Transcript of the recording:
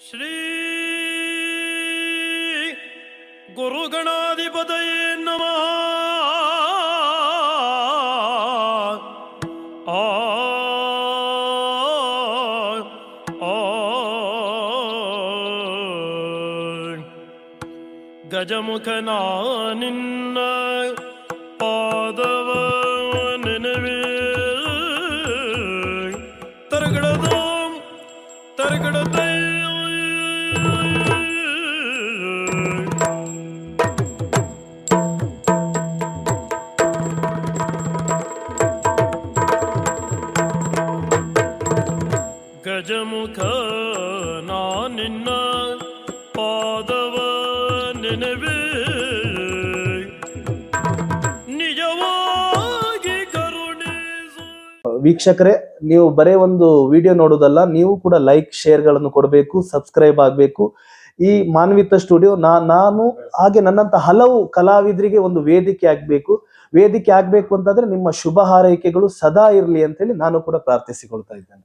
ശ്രീ ഗുരുഗണാധിപതയേ നമ. ഗജമുഖനാനിന്ന പാദവ നിലവിൽ തരകടതാം തരകടത ಗಜಮುಖ ನಾ ನಿನ್ನ ನೆನವೇ. ನಿಜವಾಗಿ ಕರುಣಿಸು ವೀಕ್ಷಕರೇ, ನೀವು ಬರೇ ಒಂದು ವಿಡಿಯೋ ನೋಡೋದಲ್ಲ ನೀವು ಕೂಡ ಲೈಕ್, ಶೇರ್ಗಳನ್ನು ಕೊಡಬೇಕು, ಸಬ್ಸ್ಕ್ರೈಬ್ ಆಗಬೇಕು. ಈ ಮಾನವಿತ ಸ್ಟುಡಿಯೋ, ನಾ, ನಾನು, ಹಾಗೆ ನನ್ನಂತ ಹಲವು ಕಲಾವಿದರಿಗೆ ಒಂದು ವೇದಿಕೆ ಆಗ್ಬೇಕು. ವೇದಿಕೆ ಆಗ್ಬೇಕು ಅಂತಂದ್ರೆ ನಿಮ್ಮ ಶುಭ ಹಾರೈಕೆಗಳು ಸದಾ ಇರಲಿ ಅಂತೇಳಿ ನಾನು ಕೂಡ ಪ್ರಾರ್ಥಿಸಿಕೊಳ್ತಾ ಇದ್ದೇನೆ.